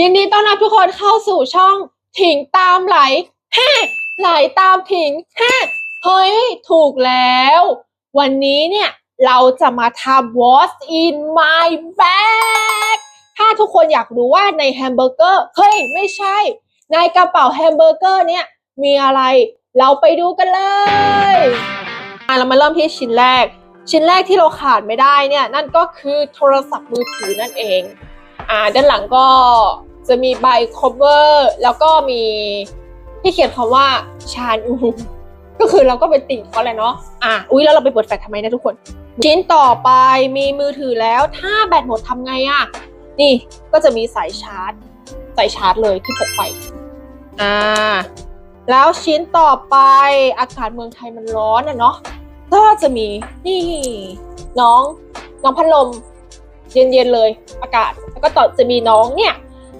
ยินดีต้อนรับทุกคนเข้าสู่ช่องถิงตามไหลแฮ่ไหลตามถิงแฮ่เฮ้ย ถูกแล้ว วันนี้เนี่ย เราจะมาทำ What's in my bag ถ้าทุกคนอยากรู้ว่าในแฮมเบอร์เกอร์ เฮ้ย ไม่ใช่ ในกระเป๋าแฮมเบอร์เกอร์เนี่ย มีอะไรเราไปดูกันเลยเรามาเริ่มที่ชิ้นแรก ชิ้นแรกที่เราขาดไม่ได้เนี่ย นั่นก็คือโทรศัพท์มือถือนั่นเอง อ่า ด้านหลังก็ จะมีใบ cover แล้วก็มีที่เขียนคำว่าชานอูก็คือเราก็เป็นติ่งเขาแหละเนาะ อะ อุ้ยแล้วเราไปเปิดแฟลชทำไมนะทุกคน ชิ้นต่อไปมีมือถือแล้ว ถ้าแบตหมดทำไงอะนี่ก็จะมีสายชาร์จ สายชาร์จเลยที่พกไป อ่า แล้วชิ้นต่อไปอากาศเมืองไทยมันร้อนอะเนาะ ก็จะมีนี่ น้อง น้องพัดลม เย็นๆเลย อากาศ แล้วก็ต่อจะมีน้องเนี่ย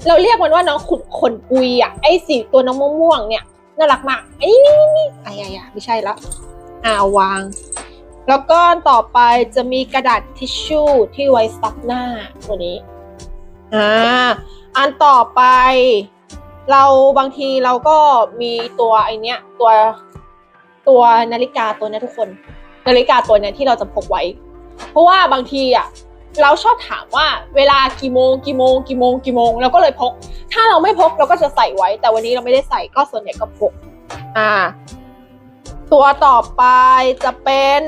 เราเรียกมันว่าน้องขุนขนปุยอะไอ้สีตัวน้องม่วงๆเนี่ยน่ารักมากไอ้นี่นี่นี่ไอ้ยอะไม่ใช่ละอ่าวาง แล้วก็ต่อไปจะมีกระดาษทิชชู่ที่ไว้ซับหน้าตัวนี้อ่าอันต่อไป เราบางทีเราก็มีตัวไอเนี้ยตัวตัวนาฬิกาตัวนี้ทุกคน นาฬิกาตัวเนี้ยที่เราจะพกไว้ เพราะว่าบางทีอะ เราชอบถามว่าเวลากี่โมงกี่โมงกี่โมงกี่โมงเราก็เลยพก ถ้าเราไม่พกเราก็จะใส่ไว้ แต่วันนี้เราไม่ได้ใส่ก็ส่วนใหญ่ก็พกอ่า ตัวต่อไปจะเป็น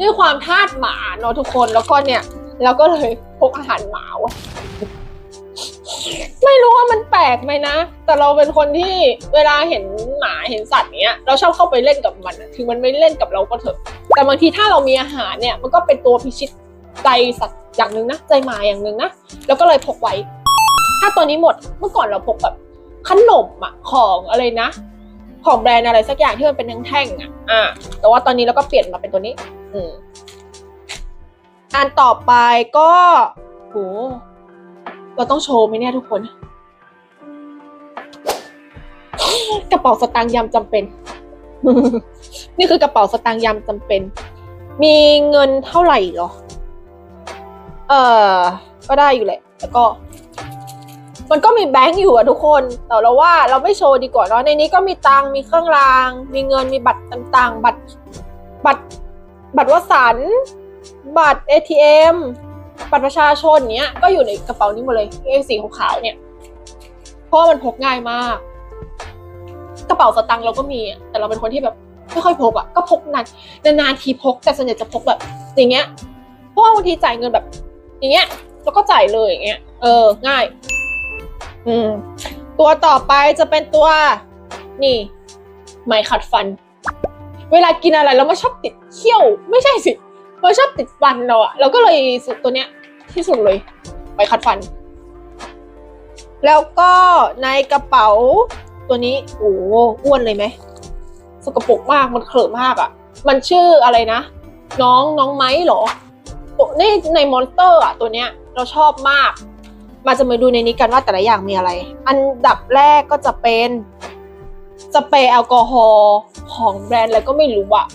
ด้วยความทาสหมาเนาะทุกคนแล้วก็เนี่ยเราก็เลยพกอาหารหมาไว้ไม่รู้ว่ามันแปลกไหมนะ แต่เราเป็นคนที่เวลาเห็นหมาเห็นสัตว์เนี้ย เราชอบเข้าไปเล่นกับมัน ถึงมันไม่เล่นกับเราก็เถอะ แต่บางทีถ้าเรามีอาหารเนี่ย มันก็เป็นตัวพิชิต ใจสัตว์อย่างหนึ่งนะใจหมาอย่างหนึ่งนะแล้วก็เลยพกไว้ ถ้าตัวนี้หมดเมื่อก่อนเราพกแบบขนมอะของอะไรนะ ของแบรนด์อะไรสักอย่างที่มันเป็นแท่งๆอะอ่าแต่ว่าตอนนี้เราก็เปลี่ยนมาเป็นตัวนี้ อืมอันต่อไปก็โหเราต้องโชว์ไหมเนี่ยทุกคน กระเป๋าสตางค์ยามจำเป็น นี่คือกระเป๋าสตางค์ยามจำเป็น มีเงินเท่าไหร่เหรอ ออก็ได้อยู่แหละแล้วก็ มันก็มีแบงค์อยู่อะทุกคน แต่เราว่าเราไม่โชว์ดีกว่าเนาะในนี้ก็มีตังค์มีเครื่องราง มีเงินมีบัตรต่างๆ บัตรบัตรบัตรวสันบัตร ATM บัตรประชาชนเนี้ยก็อยู่ในกระเป๋านี้หมดเลยไอ้สีขาวๆเนี่ย เพราะว่ามันพกง่ายมาก กระเป๋าสตังค์เราก็มีอะแต่เราเป็นคนที่แบบไม่ค่อยพกอะก็พกนานนานทีพกแต่ส่วนใหญ่จะพกแบบ อย่างเงี้ยเพราะว่าบางทีจ่ายเงินแบบ อย่างเงี้ยแล้วก็จ่ายเลยอย่างเงี้ยเออง่าย อืม ตัวต่อไปจะเป็นตัว นี่ไม้ขัดฟัน เวลากินอะไรแล้วมันชอบติดเขี้ยว ไม่ใช่สิมันชอบติดฟันเราอะเราก็เลยสุดตัวเนี้ย ที่สุดเลยไปขัดฟัน แล้วก็ในกระเป๋าตัวนี้โอ้อ้วนเลยไหมสกปรกมากมันเขลอะมากอะมันชื่ออะไรนะ น้องน้องไม้เหรอ ตัวนี่ในมอนสเตอร์อะตัวเนี้ยเราชอบมาก มาจะมาดูในนี้กันว่าแต่ละอย่างมีอะไร อันดับแรกก็จะเป็นสเปรย์แอลกอฮอล์ของแบรนด์อะไรก็ไม่รู้อะ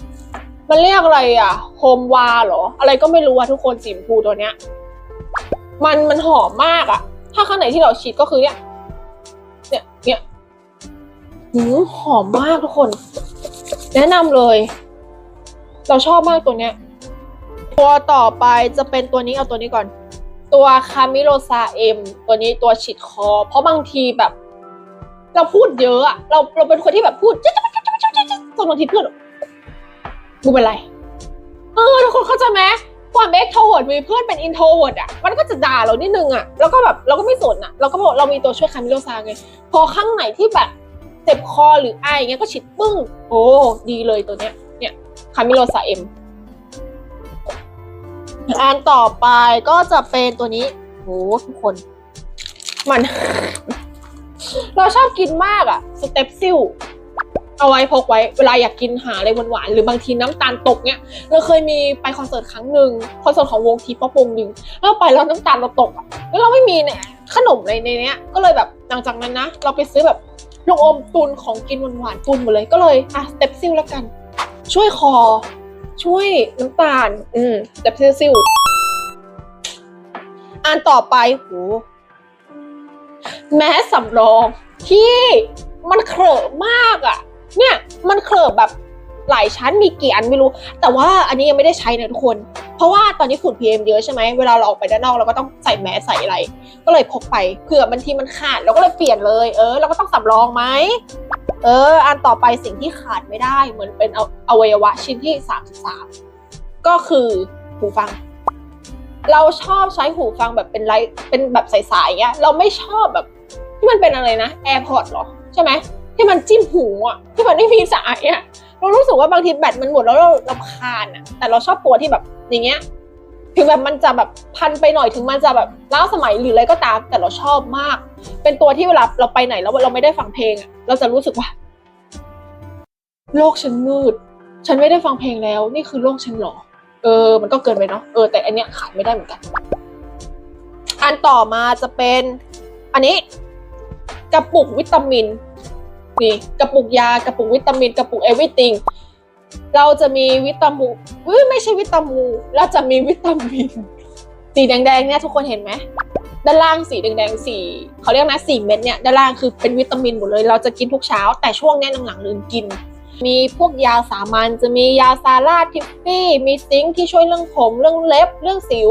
มันเรียกอะไรอะโฮมวาเหรอ อะไรก็ไม่รู้อะทุกคนสีชมพูตัวเนี้ย มันมันหอมมากอะถ้าข้างไหนที่เราฉีดก็คือเนี่ยเนี่ยเนี่ยหืมหอมมากทุกคน แนะนำเลย เราชอบมากตัวเนี้ย ตัวต่อไปจะเป็นตัวนี้เอาตัวนี้ก่อน ตัวคามิโลซาเอ็มตัวนี้ตัวฉีดคอ เพราะบางทีแบบ เราพูดเยอะอะเราเราเป็นคนที่แบบพูดจ๊ะจ๊ะจ๊ะจ๊ะจ๊ะจ๊ะจนบางทีเพื่อนกูเป็นไร เออทุกคนเข้าใจไหมความเอ็กโทรเวิร์ดมีเพื่อนเป็นอินโทรเวิร์ดอะมันก็จะด่าเรานิดนึงอะแล้วก็แบบเราก็ไม่สนอะ เราก็บอกเรามีตัวช่วยคามิโลซาไงพอข้างไหนที่แบบเจ็บคอหรือไอเงี้ยก็ฉีดปึ้ง โอ้ ดีเลยตัวเนี้ยเนี่ยคามิโลซาเอ็ม อันต่อไปก็จะเป็นตัวนี้โหทุกคน มัน เราชอบกินมากอะสเต็ปซิลเอาไว้พกไว้เวลาอยากกินหาอะไรหวานๆหรือบางทีน้ำตาลตกเนี้ยเราเคยมีไปคอนเสิร์ตครั้งหนึ่งคอนเสิร์ตของวงทีป๊อปวงหนึ่งแล้วไปแล้วน้ำตาลเราตกอะแล้วเราไม่มีเนี่ยขนมอะไรในเนี้ยก็เลยแบบหลังจากนั้นนะ เราไปซื้อแบบลูกอมตุนของกินหวานๆตุนหมดเลยก็เลยอะสเต็ปซิลแล้วกัน ช่วยคอ ช่วยน้ำตาล อืมสเต็ปซิลซิลอันต่อไปโหแม้สำรองที่มันเคลอะมากอะ่ะ เนี่ยมันเคลอะแบบหลายชั้นมีกี่อันไม่รู้ แต่ว่าอันนี้ยังไม่ได้ใช้นะทุกคน เพราะว่าตอนนี้ฝุ่น PM เยอะใช่ไหมเวลาเราออกไปด้านนอกเราก็ต้องใส่แมสใส่อะไร ก็เลยพกไปเผื่อบางทีมันขาดเราก็เลยเปลี่ยนเลย เออเราก็ต้องสำรองไหม เออ อันต่อไปสิ่งที่ขาดไม่ได้ เหมือนเป็นออวัยวะชิ้นที่ 33 ก็คือหูฟัง เราชอบใช้หูฟังแบบเป็นไลท์เป็นแบบใสๆเงี้ย เราไม่ชอบแบบที่มันเป็นอะไรนะ AirPod หรอ ใช่ไหมที่มันจิ้มหูอะที่มันไม่มีสายอะเรารู้สึกว่าบางทีแบตมันหมดแล้วเราลำคาญอะแต่เราชอบตัวที่แบบอย่างเงี้ย ถึงแบบมันจะแบบพันไปหน่อยถึงมันจะแบบล้าสมัยหรืออะไรก็ตาม แต่เราชอบมาก เป็นตัวที่เวลาเราไปไหนแล้วเราไม่ได้ฟังเพลงเราจะรู้สึกว่า โลกฉันมืด ฉันไม่ได้ฟังเพลงแล้ว นี่คือโลกฉันหรอ เออ มันก็เกินไปเนาะเออแต่อันเนี้ยขาดไม่ได้เหมือนกัน อันต่อมาจะเป็น อันนี้ กระปุกวิตามินนี่กระปุกยากระปุกวิตามิน กระปุก everything เราจะมีวิตามูเฮ้ยไม่ใช่วิตามู เราจะมีวิตามิน สีแดงๆเนี่ยทุกคนเห็นไหมด้านล่างสีแดงๆสีเขาเรียกนะสีเม็ดเนี่ยด้านล่างคือเป็นวิตามินหมดเลย เราจะกินทุกเช้า แต่ช่วงเนี้ยหลังๆลืมกิน มีพวกยาสามัญจะมียาซาร่าทิฟฟี่มีซิงค์ที่ช่วยเรื่องผมเรื่องเล็บเรื่องสิว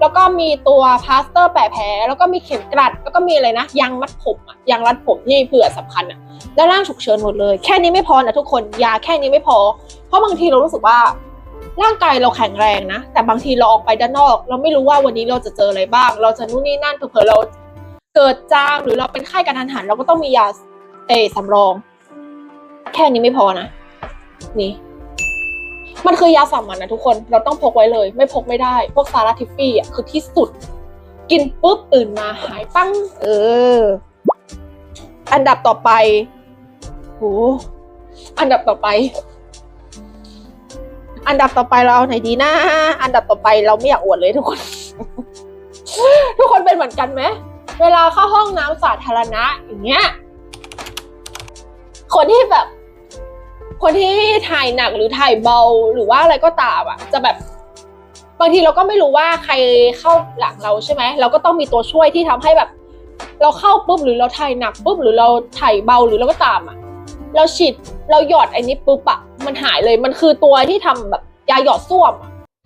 แล้วก็มีตัวพลาสเตอร์แปะแผลแล้วก็มีเข็มกลัด แล้วก็มีอะไรนะยางมัดผมอะยางรัดผมที่เผื่อสำคัญอะด้านล่างฉุกเฉินหมดเลย แค่นี้ไม่พอนะทุกคนยาแค่นี้ไม่พอ เพราะบางทีเรารู้สึกว่าร่างกายเราแข็งแรงนะ แต่บางทีเราออกไปด้านนอก เราไม่รู้ว่าวันนี้เราจะเจออะไรบ้าง เราจะนู่นนี่นั่นเผื่อเราเกิดจามหรือเราเป็นไข้กระทันหัน เราก็ต้องมียาเออสำรอง แค่นี้ไม่พอนะ นี่ มันคือยาสามัญนะทุกคน เราต้องพกไว้เลย ไม่พกไม่ได้ พวกซาร่าทิฟฟี่อะคือที่สุด กินปุ๊บตื่นมาหายปั้ง เออ อันดับต่อไปโหอันดับต่อไป อันดับต่อไปเราเอาไหนดีนะ อันดับต่อไปเราไม่อยากอวดเลยทุกคน ทุกคนเป็นเหมือนกันไหม เวลาเข้าห้องน้ำสาธารณะอย่างเงี้ย คนที่แบบ คนที่ถ่ายหนักหรือถ่ายเบาหรือว่าอะไรก็ตามอะ จะแบบ บางทีเราก็ไม่รู้ว่าใครเข้าหลังเราใช่ไหมเราก็ต้องมีตัวช่วยที่ทำให้แบบ เราเข้าปุ๊บหรือเราถ่ายหนักปุ๊บหรือเราถ่ายเบาหรือเราก็ตามอะ เราฉีดเราหยอดไอ้นี้ปุ๊บอะมันหายเลยมันคือตัวที่ทำแบบยาหยอดส้วม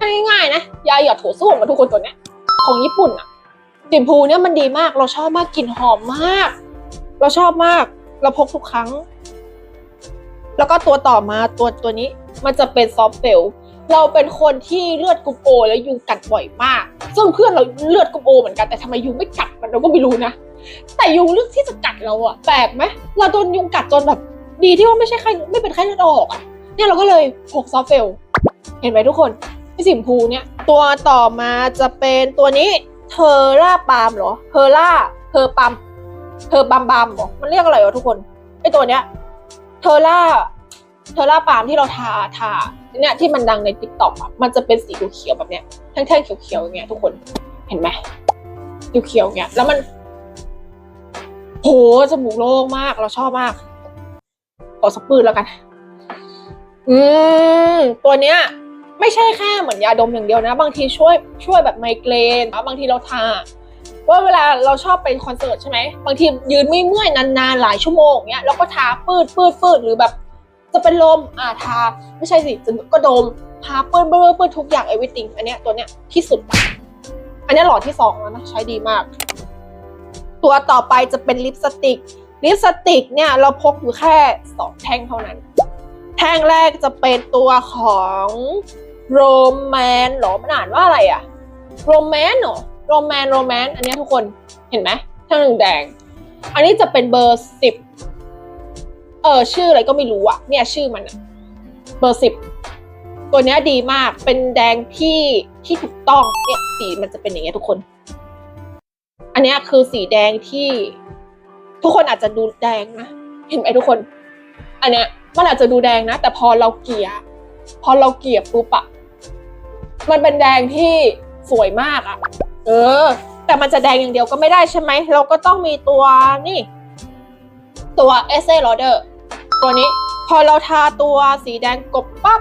ถ้าง่ายๆนะยาหยอดโถส้วมมาทุกคนตัวเนี้ยของญี่ปุ่นอะติมพูเนี่ยมันดีมากเราชอบมากกลิ่นหอมมาก เราชอบมาก เราพกทุกครั้ง แล้วก็ตัวต่อมาตัวตัวนี้มันจะเป็นซอฟเฟลเราเป็นคนที่เลือดกรุ๊ปโอแล้วยุงกัดบ่อยมาก ซึ่งเพื่อนเราเลือดกรุ๊ปโอเหมือนกันแต่ทำไมยุงไม่กัดมันเราก็ไม่รู้นะ แต่ยุงเลือกที่จะกัดเราอะแปลกไหมเราโดนยุงกัดจนแบบ ดีที่ว่าไม่ใช่ไข้ไม่เป็นไข้เลือดออกอะเนี่ยเราก็เลยพกซอฟเฟล เห็นไหมทุกคนพี่สิมพูเนี่ย ตัวต่อมาจะเป็นตัวนี้เทอร่าปามเหรอเทอร่าเทอปัมเทอบัมบัมเหรอมันเรียกอะไรวะทุกคนไอตัวเนี้ย เทอร่าเทอร่าปาล์มที่เราทาทาเนี่ยที่มันดังในติ๊กต็อกอะมันจะเป็นสีเขียวๆแบบเนี้ยแท่งๆเขียวๆอย่างเงี้ยทุกคนเห็นไหมเขียวๆอย่างเงี้ยแล้วมันโหจมูกโล่งมากเราชอบมากขอสักปืนแล้วกัน อืมตัวเนี้ย ไม่ใช่แค่เหมือนยาดมอย่างเดียวนะ บางทีช่วยช่วยแบบไมเกรนบางทีเราทา ว่าเวลาเราชอบเป็นคอนเสิร์ตใช่ไหมบางทียืนไม่เมื่อยนานๆหลายชั่วโมงเนี้ยเราก็ทาปืดปืดปืดหรือแบบ จะเป็นลมอ่าทา ไม่ใช่สิจะก็ดมทาปืดปืดปืดทุกอย่าง everything อันเนี้ยตัวเนี้ยที่สุด อันเนี้ยหลอดที่สองแล้วนะใช้ดีมาก ตัวต่อไปจะเป็นลิปสติกลิปสติกเนี่ยเราพกอยู่แค่สองแท่งเท่านั้น แท่งแรกจะเป็นตัวของโรแมนหรอมันอ่านว่าอะไรอะโรแมนเหรอ โรแมนโรแมนอันนี้ทุกคนเห็นไหมแท่งหนึ่งแดง อันนี้จะเป็นเบอร์สิบเออชื่ออะไรก็ไม่รู้อะเนี่ยชื่อมันอะเบอร์สิบตัวเนี้ยดีมากเป็นแดงที่ที่ถูกต้องเนี่ยสีมันจะเป็นอย่างเงี้ยทุกคน อันเนี้ยคือสีแดงที่ทุกคนอาจจะดูแดงนะเห็นไหมทุกคน อันเนี้ยมันอาจจะดูแดงนะ แต่พอเราเกลี่ยพอเราเกลี่ยปุ๊บอะมันเป็นแดงที่สวยมากอะ เออ แต่มันจะแดงอย่างเดียวก็ไม่ได้ใช่ไหม เราก็ต้องมีตัวนี่ ตัว e s s e l o d e r ตัวนี้พอเราทาตัวสีแดงกบปั๊บ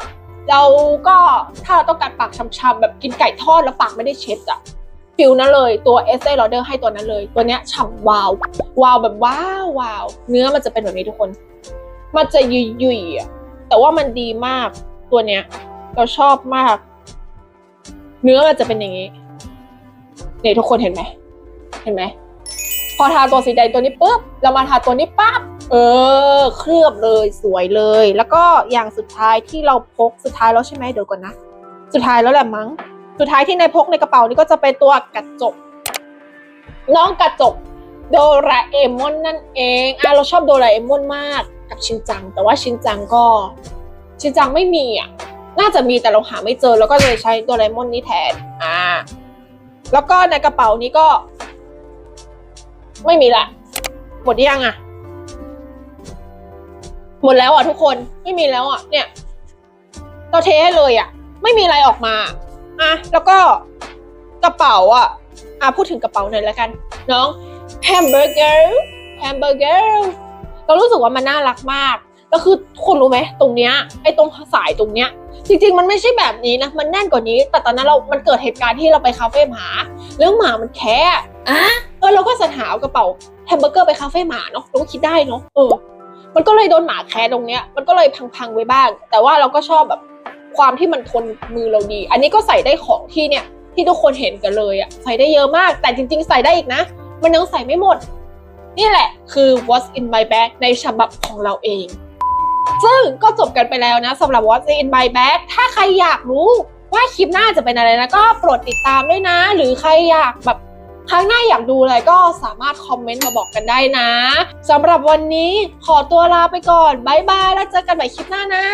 เราก็ถ้าเราต้องการปากช้ำๆแบบกินไก่ทอดแล้วปากไม่ได้เช็ดอะฟิลนั้นเลยตัว e s t e Lauder ให้ตัวนั้นเลย ตัวเนี้ยฉ่ำวาววาวแบบว้าววาวเนื้อมันจะเป็นแบบนี้ทุกคน มันจะยุยยุยแต่ว่ามันดีมากตัวเนี้ย เราชอบมาก เนื้อมันจะเป็นอย่างนี้ นี่ยทุกคนเห็นไหม เห็นไหม พอทาตัวสีแดงตัวนี้ปุ๊บ เรามาทาตัวนี้ปั๊บ เออ เคลือบเลยสวยเลย แล้วก็อย่างสุดท้ายที่เราพกสุดท้ายแล้วใช่ไหมเดี๋ยวก่อนนะ สุดท้ายแล้วแหละมั้ง สุดท้ายที่ในพกในกระเป๋านี่ก็จะเป็นตัวกระจก น้องกระจกโดราเอมอนนั่นเองอะเราชอบโดราเอมอนมากกับชินจัง แต่ว่าชินจังก็ ชินจังไม่มีอะ น่าจะมีแต่เราหาไม่เจอแล้วก็เลยใช้โดราเอมอนนี้แทน อ่า แล้วก็ในกระเป๋านี้ก็ ไม่มีละ หมดยังอะ หมดแล้วอะทุกคนไม่มีแล้วอะ เนี่ยเราเทให้เลยอะ ไม่มีอะไรออกมาอะแล้วก็กระเป๋าอะอะพูดถึงกระเป๋าหน่อยแล้วกัน น้องแฮมเบอร์เกอร์แฮมเบอร์เกอร์เรารู้สึกว่ามันน่ารักมาก แล้วคือคุณรู้ไหมตรงเนี้ยไอ้ตรงสายตรงเนี้ยจริงๆ มันไม่ใช่แบบนี้นะ มันแน่นกว่านี้ แต่ตอนนั้นเรา มันเกิดเหตุการณ์ที่เราไปคาเฟ่หมา แล้วหมามันแค่อะเออเราก็สรรหาเอากระเป๋าแฮมเบอร์เกอร์ไปคาเฟ่หมาเนาะเราก็คิดได้เนาะเออ มันก็เลยโดนหมาแคะตรงเนี้ย มันก็เลยพังๆไว้บ้าง แต่ว่าเราก็ชอบแบบความที่มันทนมือเราดี อันนี้ก็ใส่ได้ของที่เนี่ย ที่ทุกคนเห็นกันเลยอะใส่ได้เยอะมาก แต่จริง ๆ ใส่ได้อีกนะ มันยังใส่ไม่หมด นี่แหละคือ what's in my bag ในฉบับของเราเอง ซึ่งก็จบกันไปแล้วนะสำหรับ what's in my bag ถ้าใครอยากรู้ว่าคลิปหน้าจะเป็นอะไรนะ ก็โปรดติดตามด้วยนะ หรือใครอยากแบบครั้งหน้าอยากดูอะไรก็สามารถคอมเมนต์มาบอกกันได้นะสำหรับวันนี้ขอตัวลาไปก่อนบายบายแล้วเจอกันใหม่คลิปหน้านะ